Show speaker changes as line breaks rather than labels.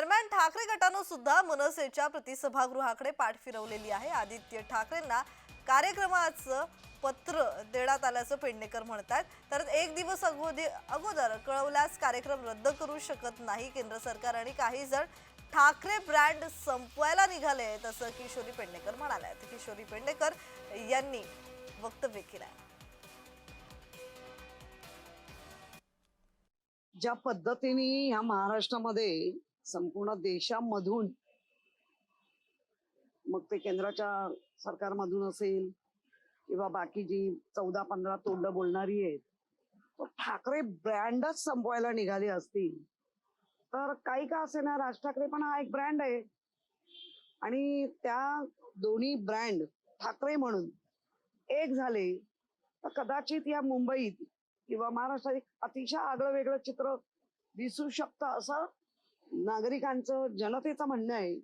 दरम्यान ठाकरे गटानं सुद्धा मनसेच्या प्रतिसभागृहाकडे पाठ फिरवलेली आहे. आदित्य ठाकरेंना कार्यक्रमाचं पत्र देण्यात आल्याचं पेडणेकर म्हणतात तर एक दिवस अगोदर अगोदर कळवल्यास कार्यक्रम रद्द करू शकत नाही केंद्र सरकार आणि काही जण ठाकरे ब्रँड संपवायला निघाले आहेत असं किशोरी पेडणेकर म्हणाल्या आहेत. किशोरी पेडणेकर यांनी वक्तव्य केलं आहे.
ज्या पद्धतीने या महाराष्ट्रामध्ये संपूर्ण देशामधून मग ते केंद्राच्या सरकारमधून असेल किंवा बाकी जी चौदा पंधरा तोंड बोलणारी आहेत ठाकरे ब्रँडच संपवायला निघाले असतील. तर काही का असे ना राज ठाकरे पण हा एक ब्रँड आहे. आणि त्या दोन्ही ब्रँड ठाकरे म्हणून एक झाले तर कदाचित या मुंबईत किंवा महाराष्ट्रात एक अतिशय आगळं वेगळं चित्र दिसू शकतं असं नागरिकांचं जनतेचं म्हणणं आहे